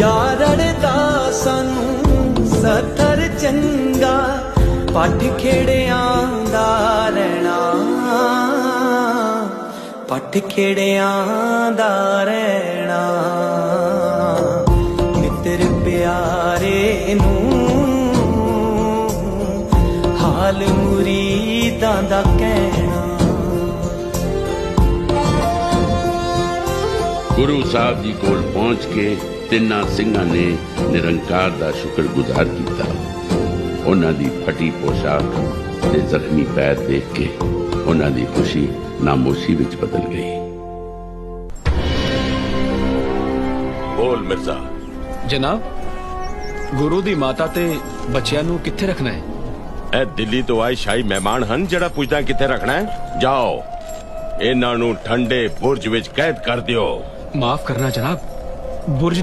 ਯਾਰੜ ਦਾ ਸਾਨੂੰ ਸਤਰ ਚੰਗਾ, ਪੱਠ ਖੇੜਿਆਂ ਦਾ ਰਹਿਣਾ। ਪੱਠ ਖੇੜਿਆਂ ਦਾ ਰਹਿਣਾ। ਮਿੱਤਰ ਪਿਆਰੇ ਨੂੰ ਹਾਲ ਮੁਰੀਦਾਂ ਦਾ ਕਹਿਣਾ। ਗੁਰੂ ਸਾਹਿਬ ਜੀ ਕੋਲ ਪਹੁੰਚ ਕੇ ਤਿੰਨਾਂ ਸਿੰਘਾਂ ਨੇ ਨਿਰੰਕਾਰ ਦਾ ਸ਼ੁਕਰਗੁਜ਼ਾਰ ਕੀਤਾ। ਉਹਨਾਂ ਦੀ ਫਟੀ ਪੋਸ਼ਾਕ ਤੇ ਜ਼ਖਮੀ ਪੈਰ ਦੇਖ ਕੇ ਉਹਨਾਂ ਦੀ ਖੁਸ਼ੀ ਨਾਮੋਸ਼ੀ ਵਿੱਚ ਬਦਲ ਗਈ। ਬੋਲ ਮਿਰਜ਼ਾ। ਜਨਾਬ ਗੁਰੂ ਦੀ ਮਾਤਾ ਤੇ ਬੱਚਿਆਂ ਨੂੰ ਕਿੱਥੇ ਰੱਖਣਾ ਹੈ? ਇਹ ਦਿੱਲੀ ਤੋਂ ਆਏ ਸ਼ਾਹੀ ਮਹਿਮਾਨ ਹਨ ਜਿਹੜਾ ਪੁੱਛਦਾ ਕਿੱਥੇ ਰੱਖਣਾ ਹੈ? ਜਾਓ। ਇਹਨਾਂ ਨੂੰ ਠੰਡੇ ਬੁਰਜ ਵਿੱਚ ਕੈਦ ਕਰ ਦਿਓ। ਮਾਫ ਕਰਨਾ ਜਨਾਬ ਬੁਰਜ